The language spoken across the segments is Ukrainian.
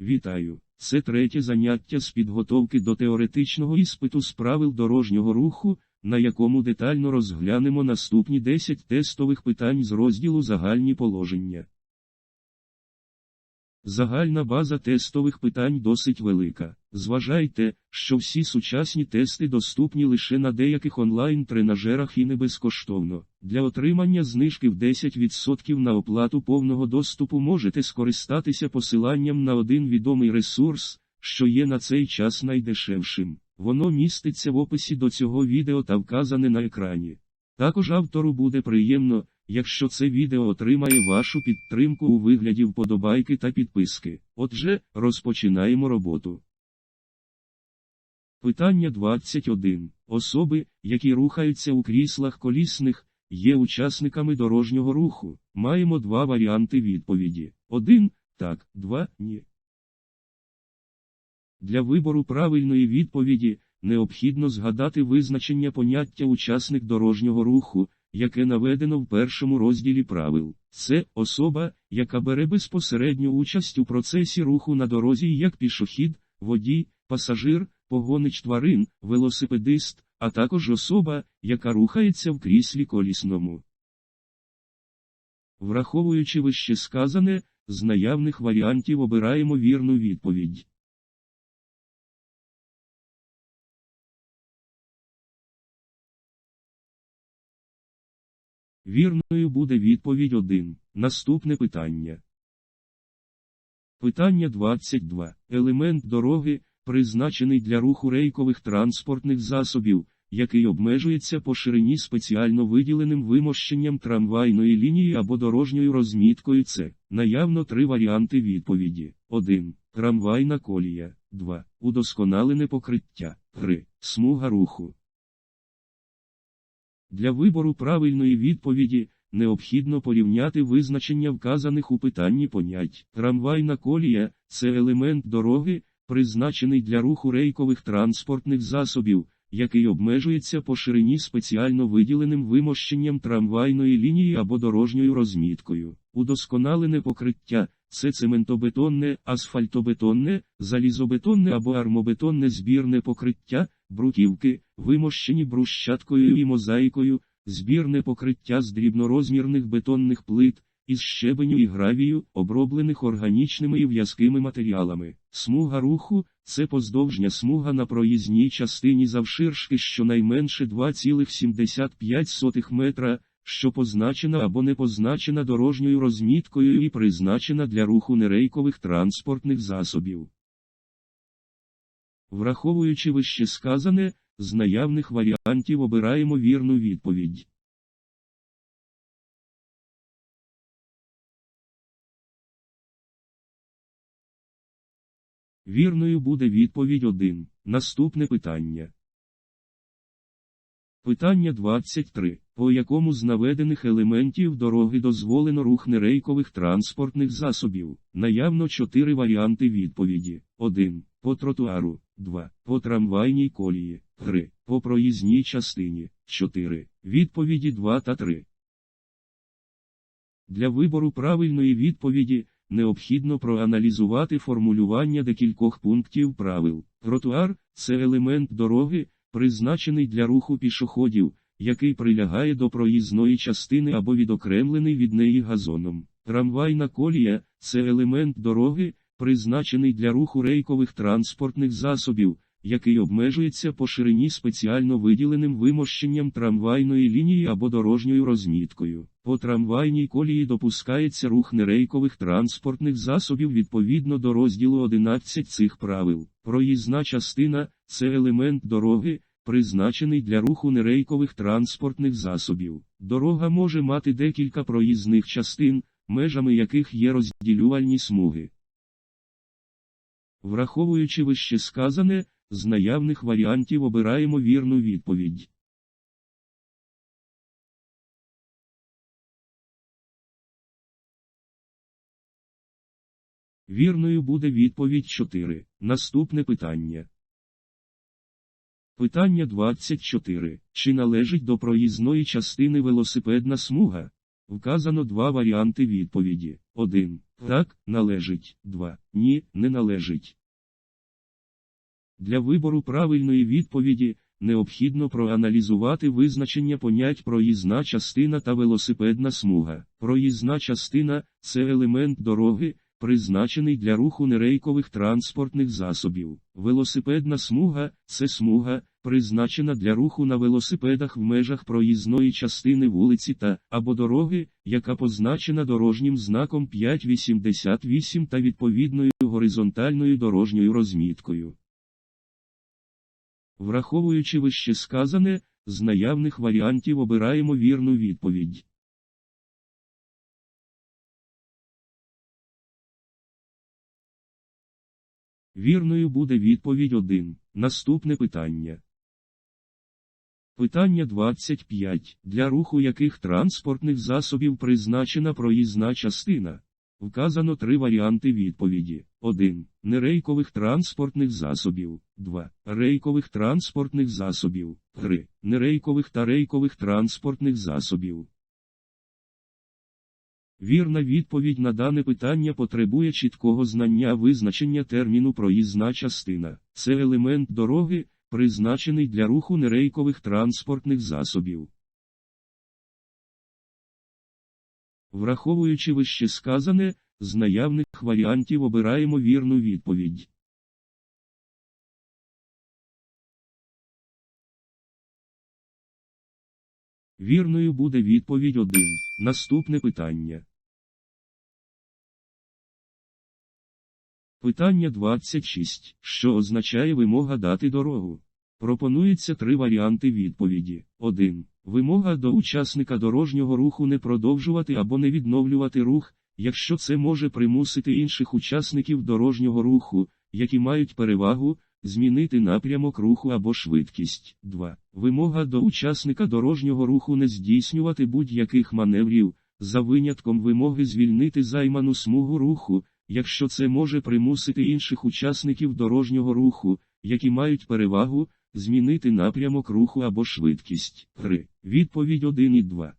Вітаю! Це третє заняття з підготовки до теоретичного іспиту з правил дорожнього руху, на якому детально розглянемо наступні 10 тестових питань з розділу Загальні положення. Загальна база тестових питань досить велика. Зважайте, що всі сучасні тести доступні лише на деяких онлайн-тренажерах і не безкоштовно. Для отримання знижки в 10% на оплату повного доступу можете скористатися посиланням на один відомий ресурс, що є на цей час найдешевшим. Воно міститься в описі до цього відео та вказане на екрані. Також автору буде приємно, якщо це відео отримає вашу підтримку у вигляді вподобайки та підписки. Отже, розпочинаємо роботу. Питання 21. Особи, які рухаються у кріслах колісних, є учасниками дорожнього руху. Маємо два варіанти відповіді. 1. Так, 2. Ні. Для вибору правильної відповіді необхідно згадати визначення поняття учасник дорожнього руху, яке наведено в першому розділі правил. Це особа, яка бере безпосередню участь у процесі руху на дорозі як пішохід, водій, пасажир, погонич тварин, велосипедист, а також особа, яка рухається в кріслі колісному. Враховуючи вище сказане, з наявних варіантів обираємо вірну відповідь. Вірною буде відповідь 1. Наступне питання. Питання 22. Елемент дороги, призначений для руху рейкових транспортних засобів, який обмежується по ширині спеціально виділеним вимощенням трамвайної лінії або дорожньою розміткою Це наявно три варіанти відповіді. 1. Трамвайна колія. 2. Удосконалене покриття. 3. Смуга руху. Для вибору правильної відповіді необхідно порівняти визначення вказаних у питанні понять. Трамвайна колія це елемент дороги, призначений для руху рейкових транспортних засобів, який обмежується по ширині спеціально виділеним вимощенням трамвайної лінії або дорожньою розміткою. Удосконалене покриття це цементобетонне, асфальтобетонне, залізобетонне або армобетонне збірне покриття, бруківки, вимощені брущаткою і мозаїкою, збірне покриття з дрібнорозмірних бетонних плит, із щебеню і гравію, оброблених органічними і в'язкими матеріалами. Смуга руху це поздовжня смуга на проїзній частині завширшки щонайменше 2,75 метра, що позначена або не позначена дорожньою розміткою і призначена для руху нерейкових транспортних засобів. Враховуючи вище сказане, з наявних варіантів обираємо вірну відповідь. Вірною буде відповідь 1. Наступне питання. Питання 23. По якому з наведених елементів дороги дозволено рух нерейкових транспортних засобів? Наявно 4 варіанти відповіді. 1. По тротуару. 2. По трамвайній колії. 3. По проїзній частині. 4. Відповіді 2 та 3. Для вибору правильної відповіді необхідно проаналізувати формулювання декількох пунктів правил. Тротуар це елемент дороги, призначений для руху пішоходів, який прилягає до проїзної частини або відокремлений від неї газоном. Трамвайна колія це елемент дороги, призначений для руху рейкових транспортних засобів, який обмежується по ширині спеціально виділеним вимощенням трамвайної лінії або дорожньою розміткою. По трамвайній колії допускається рух нерейкових транспортних засобів відповідно до розділу 11 цих правил. Проїзна частина це елемент дороги, призначений для руху нерейкових транспортних засобів. Дорога може мати декілька проїзних частин, межами яких є розділювальні смуги. Враховуючи вище сказане, з наявних варіантів обираємо вірну відповідь. Вірною буде відповідь 4. Наступне питання. Питання 24. Чи належить до проїзної частини велосипедна смуга? Вказано два варіанти відповіді. 1. Так, належить. 2. Ні, не належить. Для вибору правильної відповіді необхідно проаналізувати визначення понять проїзна частина та велосипедна смуга. Проїзна частина це елемент дороги, призначений для руху нерейкових транспортних засобів. Велосипедна смуга це смуга, призначена для руху на велосипедах в межах проїзної частини вулиці та або дороги, яка позначена дорожнім знаком 588 та відповідною горизонтальною дорожньою розміткою. Враховуючи вище сказане, з наявних варіантів обираємо вірну відповідь. Вірною буде відповідь 1. Наступне питання. Питання 25. Для руху яких транспортних засобів призначена проїзна частина? Вказано три варіанти відповіді. 1. Нерейкових транспортних засобів. 2. Рейкових транспортних засобів. 3. Нерейкових та рейкових транспортних засобів. Вірна відповідь на дане питання потребує чіткого знання визначення терміну проїзна частина. Це елемент дороги, призначений для руху нерейкових транспортних засобів. Враховуючи вище сказане, з наявних варіантів обираємо вірну відповідь. Вірною буде відповідь 1. Наступне питання. Питання 26. Що означає вимога дати дорогу? Пропонується три варіанти відповіді. 1. Вимога до учасника дорожнього руху не продовжувати або не відновлювати рух, якщо це може примусити інших учасників дорожнього руху, які мають перевагу, змінити напрямок руху або швидкість. 2. Вимога до учасника дорожнього руху не здійснювати будь-яких маневрів, за винятком вимоги звільнити займану смугу руху, якщо це може примусити інших учасників дорожнього руху, які мають перевагу, змінити напрямок руху або швидкість. 3. Відповідь 1 і 2.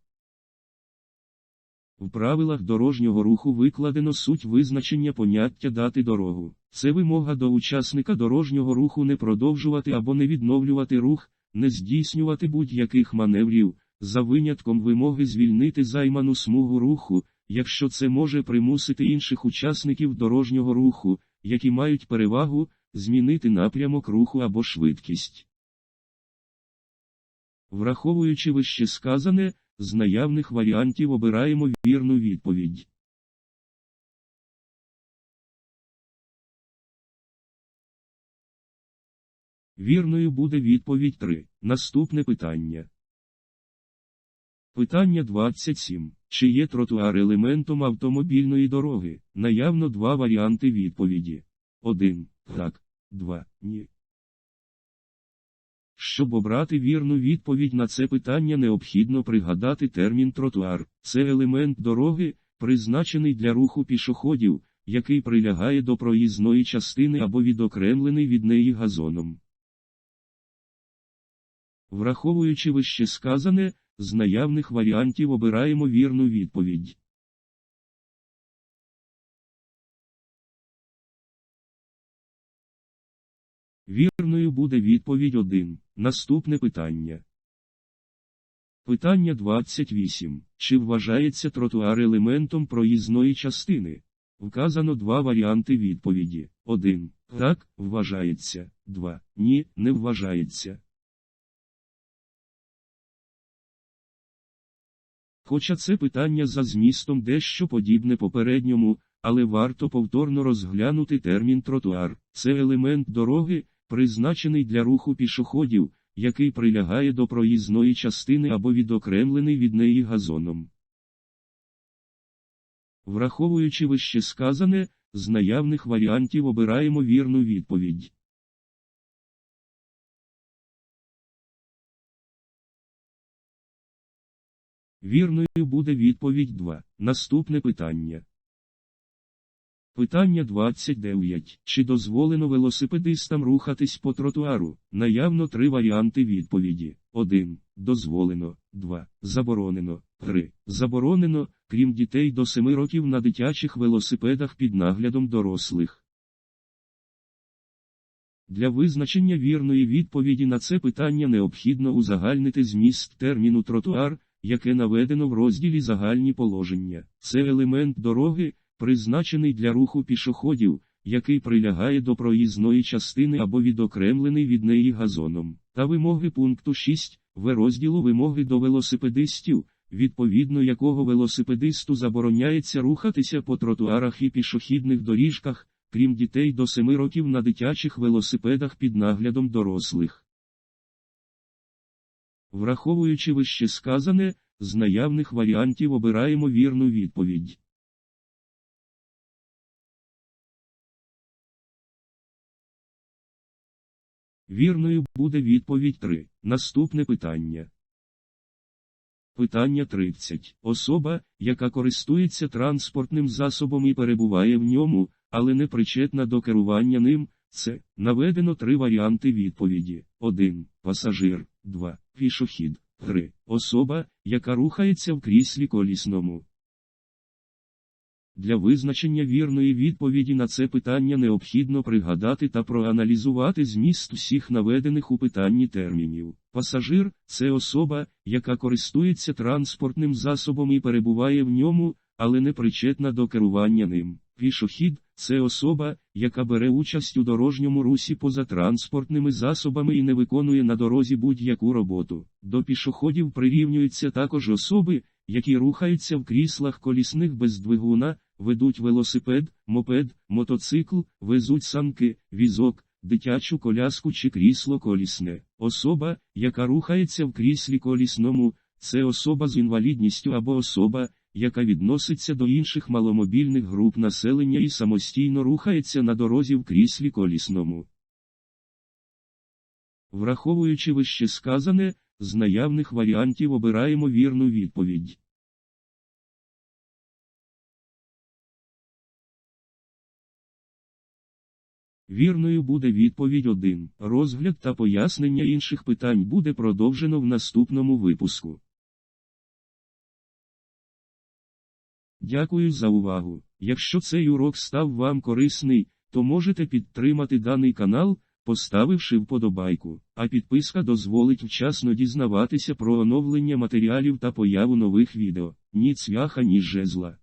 В правилах дорожнього руху викладено суть визначення поняття дати дорогу. Це вимога до учасника дорожнього руху не продовжувати або не відновлювати рух, не здійснювати будь-яких маневрів, за винятком вимоги звільнити займану смугу руху, якщо це може примусити інших учасників дорожнього руху, які мають перевагу, змінити напрямок руху або швидкість. Враховуючи вище сказане, з наявних варіантів обираємо вірну відповідь. Вірною буде відповідь 3. Наступне питання. Питання 27. Чи є тротуар елементом автомобільної дороги? Наявно два варіанти відповіді. 1. Так. 2. Ні. Щоб обрати вірну відповідь на це питання, необхідно пригадати термін тротуар. Це елемент дороги, призначений для руху пішоходів, який прилягає до проїзної частини або відокремлений від неї газоном. Враховуючи вище сказане, з наявних варіантів обираємо вірну відповідь. Буде відповідь 1. Наступне питання. Питання 28. Чи вважається тротуар елементом проїзної частини? Вказано два варіанти відповіді. 1. Так, вважається. 2. Ні, не вважається. Хоча це питання за змістом дещо подібне попередньому, але варто повторно розглянути термін тротуар. Це елемент дороги, призначений для руху пішоходів, який прилягає до проїзної частини або відокремлений від неї газоном. Враховуючи вище сказане, з наявних варіантів обираємо вірну відповідь. Вірною буде відповідь 2. Наступне питання. Питання 29. Чи дозволено велосипедистам рухатись по тротуару? Наявно три варіанти відповіді. 1. Дозволено. 2. Заборонено. 3. Заборонено, крім дітей до 7 років на дитячих велосипедах під наглядом дорослих. Для визначення вірної відповіді на це питання необхідно узагальнити зміст терміну тротуар, яке наведено в розділі загальні положення. Це елемент дороги, призначений для руху пішоходів, який прилягає до проїзної частини або відокремлений від неї газоном. Та вимоги пункту 6 в розділу вимоги до велосипедистів, відповідно якого велосипедисту забороняється рухатися по тротуарах і пішохідних доріжках, крім дітей до 7 років на дитячих велосипедах під наглядом дорослих. Враховуючи вище сказане, з наявних варіантів обираємо вірну відповідь. Вірною буде відповідь 3. Наступне питання. Питання 30. Особа, яка користується транспортним засобом і перебуває в ньому, але не причетна до керування ним, це наведено три варіанти відповіді: 1. Пасажир, 2. Пішохід, 3. Особа, яка рухається в кріслі колісному. Для визначення вірної відповіді на це питання необхідно пригадати та проаналізувати зміст всіх наведених у питанні термінів. Пасажир це особа, яка користується транспортним засобом і перебуває в ньому, але не причетна до керування ним. Пішохід це особа, яка бере участь у дорожньому русі поза транспортними засобами і не виконує на дорозі будь-яку роботу. До пішоходів прирівнюються також особи, які рухаються в кріслах колісних без двигуна, ведуть велосипед, мопед, мотоцикл, везуть санки, візок, дитячу коляску чи крісло колісне. Особа, яка рухається в кріслі колісному, це особа з інвалідністю або особа, яка відноситься до інших маломобільних груп населення і самостійно рухається на дорозі в кріслі колісному. Враховуючи вище сказане, з наявних варіантів обираємо вірну відповідь. Вірною буде відповідь 1. Розгляд та пояснення інших питань буде продовжено в наступному випуску. Дякую за увагу. Якщо цей урок став вам корисний, то можете підтримати даний канал, поставивши вподобайку, а підписка дозволить вчасно дізнаватися про оновлення матеріалів та появу нових відео. Ні цвяха, ні жезла.